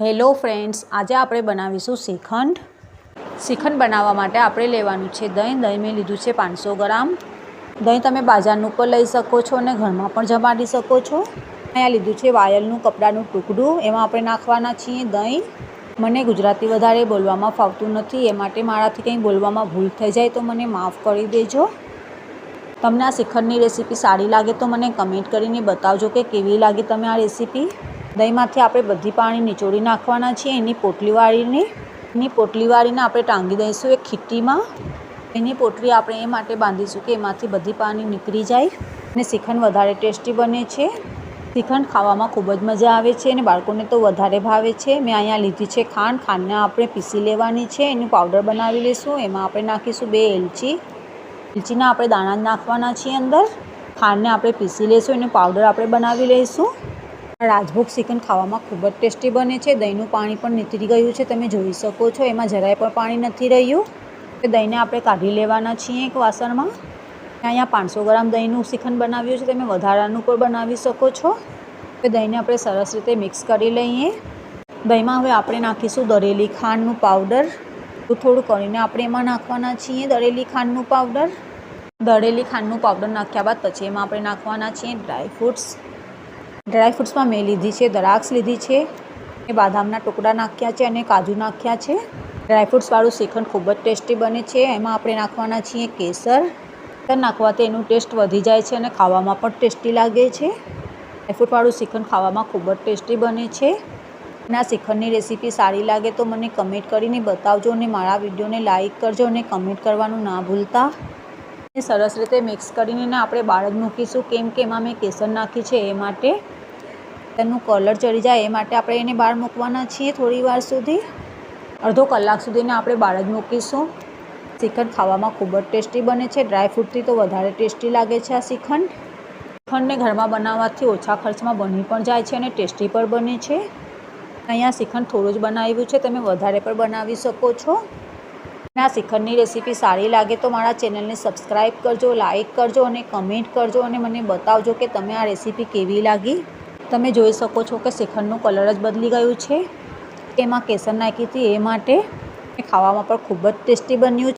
Hello friends, આજે આપણે બનાવીશું શ્રીખંડ. શ્રીખંડ બનાવવા માટે આપણે લેવાનું છે દહીં. દહીં મેં લીધું છે પાંચસો ગ્રામ. દહીં તમે બાજારનું પણ લઈ શકો છો અને ઘરમાં પણ જમાડી શકો છો. અહીંયા લીધું છે વાયલનું કપડાનું ટુકડું, એમાં આપણે નાખવાના છીએ દહીં. મને ગુજરાતી વધારે બોલવામાં ફાવતું નથી, એ માટે મારાથી કંઈ બોલવામાં ભૂલ થઈ જાય તો મને માફ કરી દેજો. તમને આ શ્રીખંડની રેસીપી સારી લાગે તો મને કમેન્ટ કરીને બતાવજો કે કેવી લાગે તમે આ રેસીપી. દહીંમાંથી આપણે બધી પાણી નીચોડી નાખવાના છીએ. એની પોટલી વાળીને એની પોટલી વાળીને આપણે ટાંગી દઈશું એક ખીટ્ટીમાં એની પોટલી આપણે એ માટે બાંધીશું કે એમાંથી બધી પાણી નીકળી જાય અને શ્રીખંડ વધારે ટેસ્ટી બને છે. શ્રીખંડ ખાવામાં ખૂબ જ મજા આવે છે અને બાળકોને તો વધારે ભાવે છે. મેં અહીંયા લીધી છે ખાંડ. ખાંડને આપણે પીસી લેવાની છે. એનું પાવડર બનાવી લઈશું. એમાં આપણે નાખીશું બે એલચી એલચીના આપણે દાણા નાખવાના છીએ અંદર. ખાંડને આપણે પીસી લઈશું. એનું પાવડર આપણે બનાવી લઈશું. રાજભોગ શ્રીખંડ ખાવામાં ખૂબ જ ટેસ્ટી બને છે. દહીંનું પાણી પણ નીતરી ગયું છે. તમે જોઈ શકો છો, એમાં જરાય પણ પાણી નથી રહ્યું. દહીંને આપણે કાઢી લેવાના છીએ એક વાસણમાં. અહીંયા પાંચસો ગ્રામ દહીંનું શ્રીખંડ બનાવ્યું છે. તમે વધારાનું પણ બનાવી શકો છો. કે દહીંને આપણે સરસ રીતે મિક્સ કરી લઈએ. દહીંમાં હવે આપણે નાખીશું દરેલી ખાંડનું પાવડર. થોડું કરીને આપણે એમાં નાખવાના છીએ દળેલી ખાંડનું પાવડર. દળેલી ખાંડનું પાવડર નાખ્યા બાદ પછી એમાં આપણે નાખવાના છીએ ડ્રાય ફ્રૂટ્સ ડ્રાય ફ્રૂટ્સમાં મેં લીધી છે, દ્રાક્ષ લીધી છે એ બાદામના ટુકડા નાખ્યા છે અને કાજુ નાખ્યા છે. ડ્રાયફ્રૂટ્સવાળું શ્રીખંડ ખૂબ જ ટેસ્ટી બને છે, એમાં આપણે નાખવાના છીએ કેસર. કેસર નાખવાથી એનું ટેસ્ટ વધી જાય છે અને ખાવામાં પણ ટેસ્ટી લાગે છે. ડ્રાયફ્રૂટવાળું શ્રીખંડ ખાવામાં ખૂબ જ ટેસ્ટી બને છે. આ શ્રીખંડની રેસીપી સારી લાગે તો મને કમેન્ટ કરીને બતાવજો અને મારા વિડીયોને લાઇક કરજો અને કમેન્ટ કરવાનું ના ભૂલતા. સરસ રીતે મિક્સ કરીને આપણે બહાર જ મૂકીશું, કેમ કે એમાં મેં કેસર નાખી છે એ માટે. તેનું કલર ચડી જાય એ માટે આપણે એને બહાર મૂકવાના છીએ થોડી વાર સુધી. અડધો કલાક સુધીને આપણે બહાર જ મૂકીશું. શ્રીખંડ ખાવામાં ખૂબ જ ટેસ્ટી બને છે. ડ્રાય ફ્રૂટથી તો વધારે ટેસ્ટી લાગે છે આ શ્રીખંડ. શ્રીખંડને ઘરમાં બનાવવાથી ઓછા ખર્ચમાં બની પણ જાય છે અને ટેસ્ટી પણ બને છે. અહીંયા શ્રીખંડ થોડું જ બનાવ્યું છે. તમે વધારે પણ બનાવી શકો છો. અને આ શ્રીખંડની રેસીપી સારી લાગે તો મારા ચેનલને સબસ્ક્રાઈબ કરજો, લાઇક કરજો અને કમેન્ટ કરજો અને મને બતાવજો કે તમે આ રેસીપી કેવી લાગી. તમે જોઈ શકો છો કે શ્રીખંડનું કલર જ બદલી ગયું છે. એમાં કેસર નાખી હતી એ માટે ખાવામાં પણ ખૂબ જ ટેસ્ટી બન્યું